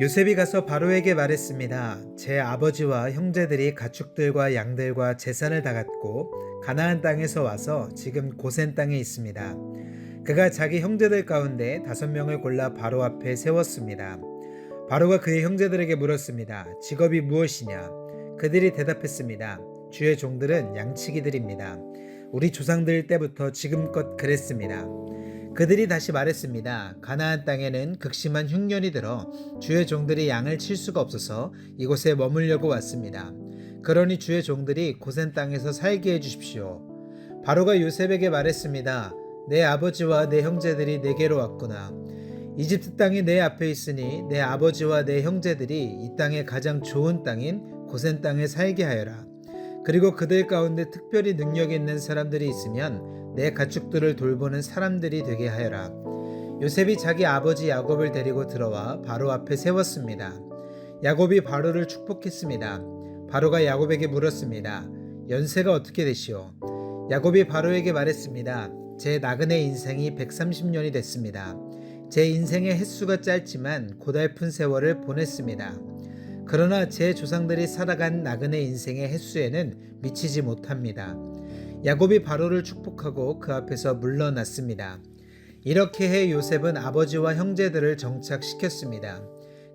요셉이 가서 바로에게 말했습니다. 제 아버지와 형제들이 가축들과 양들과 재산을 다 갖고 가나안 땅에서 와서 지금 고센 땅에 있습니다. 그가 자기 형제들 가운데 다섯 명을 골라 바로 앞에 세웠습니다. 바로가 그의 형제들에게 물었습니다. 직업이 무엇이냐? 그들이 대답했습니다. 주의 종들은 양치기들입니다. 우리 조상들 때부터 지금껏 그랬습니다. 그들이 다시 말했습니다. 가나안 땅에는 극심한 흉년이 들어 주의 종들이 양을 칠 수가 없어서 이곳에 머물려고 왔습니다. 그러니 주의 종들이 고센 땅에서 살게 해 주십시오. 바로가 요셉에게 말했습니다. 내 아버지와 내 형제들이 내게로 왔구나. 이집트 땅이 내 앞에 있으니 내 아버지와 내 형제들이 이 땅의 가장 좋은 땅인 고센 땅에 살게 하여라. 그리고 그들 가운데 특별히 능력 있는 사람들이 있으면 내 가축들을 돌보는 사람들이 되게 하여라. 요셉이 자기 아버지 야곱을 데리고 들어와 바로 앞에 세웠습니다. 야곱이 바로를 축복했습니다. 바로가 야곱에게 물었습니다. 연세가 어떻게 되시오? 야곱이 바로에게 말했습니다. 제 나그네 인생이 130년이 됐습니다. 제 인생의 횟수가 짧지만 고달픈 세월을 보냈습니다. 그러나 제 조상들이 살아간 나그네 인생의 횟수에는 미치지 못합니다. 야곱이 바로를 축복하고 그 앞에서 물러났습니다. 이렇게 해 요셉은 아버지와 형제들을 정착시켰습니다.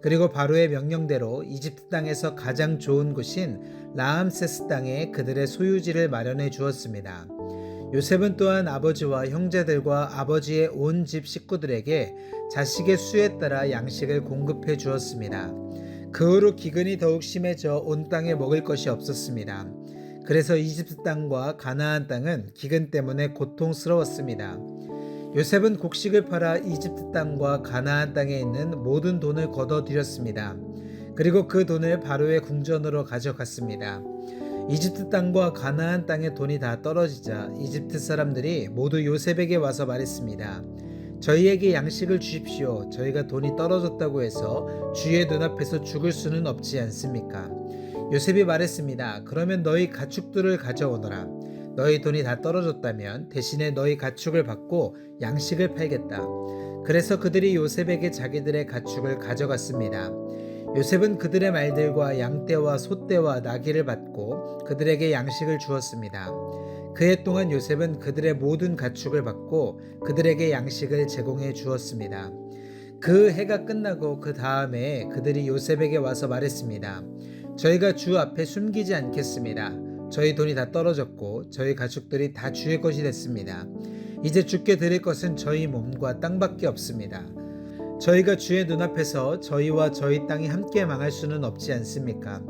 그리고 바로의 명령대로 이집트 땅에서 가장 좋은 곳인 라암세스 땅에 그들의 소유지를 마련해 주었습니다. 요셉은 또한 아버지와 형제들과 아버지의 온 집 식구들에게 자식의 수에 따라 양식을 공급해 주었습니다. 그 후로 기근이 더욱 심해져 온 땅에 먹을 것이 없었습니다. 그래서 이집트 땅과 가나안 땅은 기근 때문에 고통스러웠습니다. 요셉은 곡식을 팔아 이집트 땅과 가나안 땅에 있는 모든 돈을 걷어들였습니다. 그리고 그 돈을 바로의 궁전으로 가져갔습니다. 이집트 땅과 가나안 땅의 돈이 다 떨어지자 이집트 사람들이 모두 요셉에게 와서 말했습니다. 저희에게 양식을 주십시오. 저희가 돈이 떨어졌다고 해서 주의 눈앞에서 죽을 수는 없지 않습니까? 요셉이 말했습니다. 그러면 너희 가축들을 가져오너라. 너희 돈이 다 떨어졌다면 대신에 너희 가축을 받고 양식을 팔겠다. 그래서 그들이 요셉에게 자기들의 가축을 가져갔습니다. 요셉은 그들의 말들과 양떼와 소떼와 나귀를 받고 그들에게 양식을 주었습니다. 그 해 동안 요셉은 그들의 모든 가축을 받고 그들에게 양식을 제공해 주었습니다. 그 해가 끝나고 그 다음에 그들이 요셉에게 와서 말했습니다. 저희가 주 앞에 숨기지 않겠습니다. 저희 돈이 다 떨어졌고 저희 가축들이 다 주의 것이 됐습니다. 이제 주께 드릴 것은 저희 몸과 땅밖에 없습니다. 저희가 주의 눈앞에서 저희와 저희 땅이 함께 망할 수는 없지 않습니까?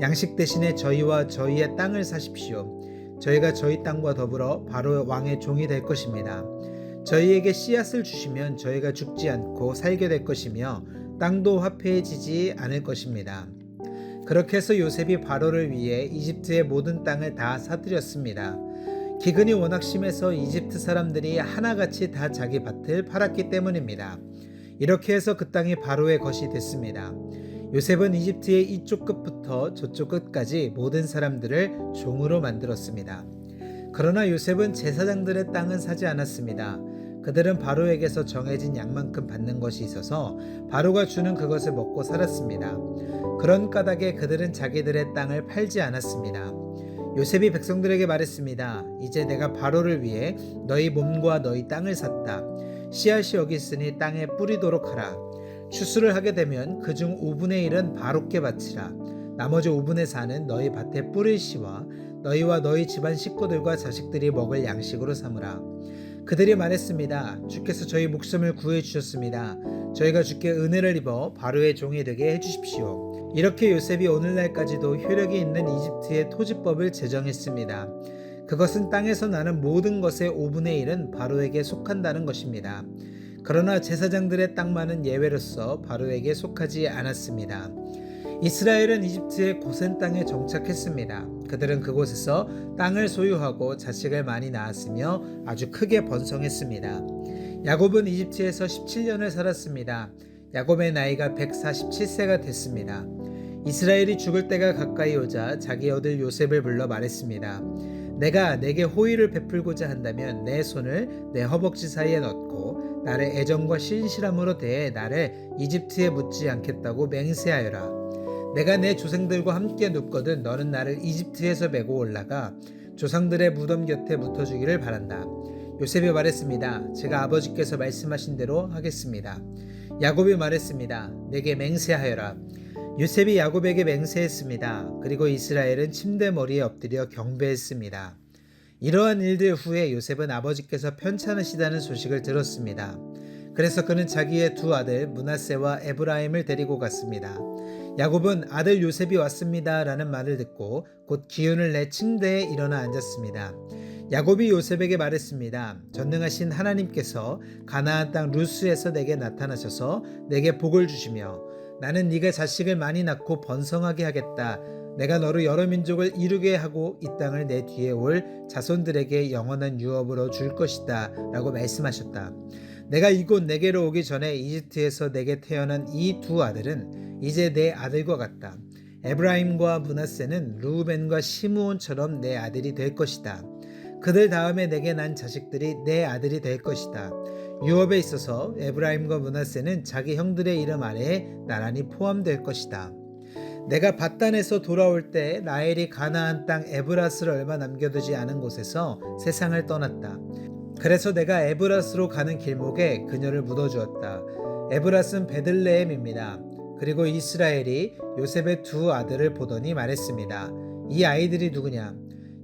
양식 대신에 저희와 저희의 땅을 사십시오. 저희가 저희 땅과 더불어 바로 왕의 종이 될 것입니다. 저희에게 씨앗을 주시면 저희가 죽지 않고 살게 될 것이며 땅도 화폐해지지 않을 것입니다. 그렇게 해서 요셉이 바로를 위해 이집트의 모든 땅을 다 사들였습니다. 기근이 워낙 심해서 이집트 사람들이 하나같이 다 자기 밭을 팔았기 때문입니다. 이렇게 해서 그 땅이 바로의 것이 됐습니다. 요셉은 이집트의 이쪽 끝부터 저쪽 끝까지 모든 사람들을 종으로 만들었습니다. 그러나 요셉은 제사장들의 땅은 사지 않았습니다. 그들은 바로에게서 정해진 양만큼 받는 것이 있어서 바로가 주는 그것을 먹고 살았습니다. 그런 까닭에 그들은 자기들의 땅을 팔지 않았습니다. 요셉이 백성들에게 말했습니다. 이제 내가 바로를 위해 너희 몸과 너희 땅을 샀다. 씨앗이 여기 있으니 땅에 뿌리도록 하라. 추수를 하게 되면 그중 5분의 1은 바로께 바치라. 나머지 5분의 4는 너희 밭에 뿌릴 씨와 너희와 너희 집안 식구들과 자식들이 먹을 양식으로 삼으라. 그들이 말했습니다. 주께서 저희 목숨을 구해 주셨습니다. 저희가 주께 은혜를 입어 바로의 종이 되게 해 주십시오. 이렇게 요셉이 오늘날까지도 효력이 있는 이집트의 토지법을 제정했습니다. 그것은 땅에서 나는 모든 것의 5분의 1은 바로에게 속한다는 것입니다. 그러나 제사장들의 땅만은 예외로서 바로에게 속하지 않았습니다. 이스라엘은 이집트의 고센 땅에 정착했습니다. 그들은 그곳에서 땅을 소유하고 자식을 많이 낳았으며 아주 크게 번성했습니다. 야곱은 이집트에서 17년을 살았습니다. 야곱의 나이가 147세가 됐습니다. 이스라엘이 죽을 때가 가까이 오자 자기 아들 요셉을 불러 말했습니다. 내가 내게 호의를 베풀고자 한다면 내 손을 내 허벅지 사이에 넣고 나를 애정과 신실함으로 대해 나를 이집트에 묻지 않겠다고 맹세하여라. 내가 내 조상들과 함께 눕거든 너는 나를 이집트에서 메고 올라가 조상들의 무덤 곁에 묻어 주기를 바란다. 요셉이 말했습니다. 제가 아버지께서 말씀하신 대로 하겠습니다. 야곱이 말했습니다. 내게 맹세하여라. 요셉이 야곱에게 맹세했습니다. 그리고 이스라엘은 침대 머리에 엎드려 경배했습니다. 이러한 일들 후에 요셉은 아버지께서 편찮으시다는 소식을 들었습니다. 그래서 그는 자기의 두 아들 문하세와 에브라임을 데리고 갔습니다. 야곱은 아들 요셉이 왔습니다라는 말을 듣고 곧 기운을 내 침대에 일어나 앉았습니다. 야곱이 요셉에게 말했습니다. 전능하신 하나님께서 가나안 땅 루스에서 내게 나타나셔서 내게 복을 주시며 나는 네가 자식을 많이 낳고 번성하게 하겠다. 내가 너로 여러 민족을 이루게 하고 이 땅을 내 뒤에 올 자손들에게 영원한 유업으로 줄 것이다. 라고 말씀하셨다. 내가 이곳 내게로 오기 전에 이집트에서 내게 태어난 이 두 아들은 이제 내 아들과 같다. 에브라임과 문하세는 루벤과 시므온처럼 내 아들이 될 것이다. 그들 다음에 내게 난 자식들이 내 아들이 될 것이다. 유업에 있어서 에브라임과 문하세는 자기 형들의 이름 아래에 나란히 포함될 것이다. 내가 바단에서 돌아올 때 라헬이 가나안 땅 에브라스를 얼마 남겨두지 않은 곳에서 세상을 떠났다. 그래서 내가 에브라스로 가는 길목에 그녀를 묻어주었다. 에브라스는 베들레헴입니다. 그리고 이스라엘이 요셉의 두 아들을 보더니 말했습니다. 이 아이들이 누구냐?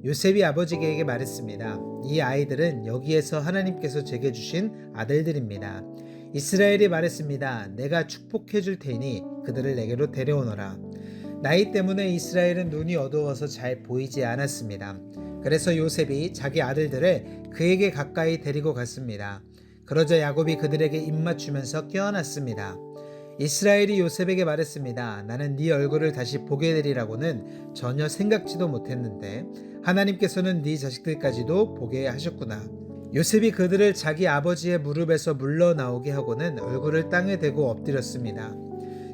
요셉이 아버지에게 말했습니다. 이 아이들은 여기에서 하나님께서 제게 주신 아들들입니다. 이스라엘이 말했습니다. 내가 축복해 줄 테니 그들을 내게로 데려오너라. 나이 때문에 이스라엘은 눈이 어두워서 잘 보이지 않았습니다. 그래서 요셉이 자기 아들들을 그에게 가까이 데리고 갔습니다. 그러자 야곱이 그들에게 입맞추면서 껴안았습니다. 이스라엘이 요셉에게 말했습니다. 나는 네 얼굴을 다시 보게 되리라고는 전혀 생각지도 못했는데 하나님께서는 네 자식들까지도 보게 하셨구나. 요셉이 그들을 자기 아버지의 무릎에서 물러나오게 하고는 얼굴을 땅에 대고 엎드렸습니다.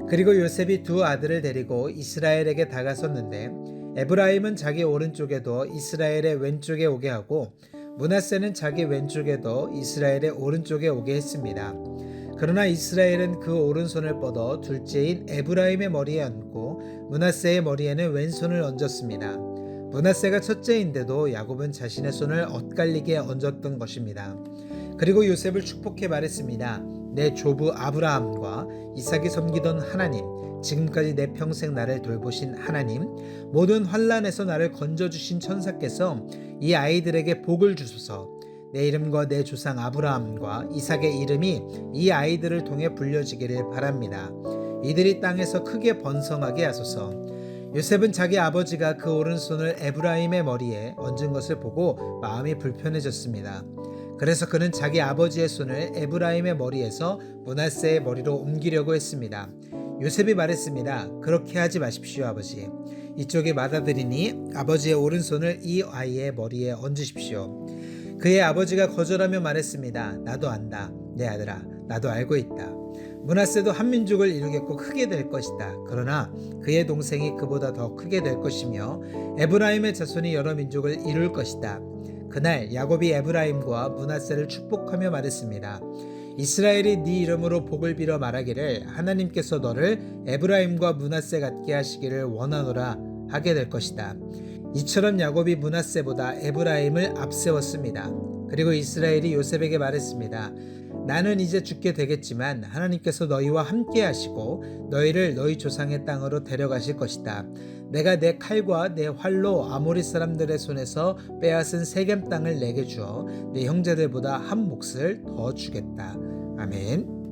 그리고 요셉이 두 아들을 데리고 이스라엘에게 다가섰는데 에브라임은 자기 오른쪽에도 이스라엘의 왼쪽에 오게 하고 문하세는 자기 왼쪽에도 이스라엘의 오른쪽에 오게 했습니다. 그러나 이스라엘은 그 오른손을 뻗어 둘째인 에브라임의 머리에 얹고 문하세의 머리에는 왼손을 얹었습니다. 문하세가 첫째인데도 야곱은 자신의 손을 엇갈리게 얹었던 것입니다. 그리고 요셉을 축복해 말했습니다. 내 조부 아브라함과 이삭이 섬기던 하나님, 지금까지 내 평생 나를 돌보신 하나님, 모든 환란에서 나를 건져 주신 천사께서 이 아이들에게 복을 주소서. 내 이름과 내 조상 아브라함과 이삭의 이름이 이 아이들을 통해 불려지기를 바랍니다. 이들이 땅에서 크게 번성하게 하소서. 요셉은 자기 아버지가 그 오른손을 에브라임의 머리에 얹은 것을 보고 마음이 불편해졌습니다. 그래서 그는 자기 아버지의 손을 에브라임의 머리에서 문하세의 머리로 옮기려고 했습니다. 요셉이 말했습니다. 그렇게 하지 마십시오, 아버지. 이쪽에 받아들이니 아버지의 오른손을 이 아이의 머리에 얹으십시오. 그의 아버지가 거절하며 말했습니다. 나도 안다. 내 아들아, 나도 알고 있다. 문하세도 한 민족을 이루겠고 크게 될 것이다. 그러나 그의 동생이 그보다 더 크게 될 것이며 에브라임의 자손이 여러 민족을 이룰 것이다. 그날 야곱이 에브라임과 문하세를 축복하며 말했습니다. 이스라엘이 네 이름으로 복을 빌어 말하기를 하나님께서 너를 에브라임과 문하세 같게 하시기를 원하노라 하게 될 것이다. 이처럼 야곱이 문하세보다 에브라임을 앞세웠습니다. 그리고 이스라엘이 요셉에게 말했습니다. 나는 이제 죽게 되겠지만 하나님께서 너희와 함께 하시고 너희를 너희 조상의 땅으로 데려가실 것이다. 내가 내 칼과 내 활로 아모리 사람들의 손에서 빼앗은 세겜 땅을 내게 주어 내 형제들보다 한 몫을 더 주겠다. 아멘.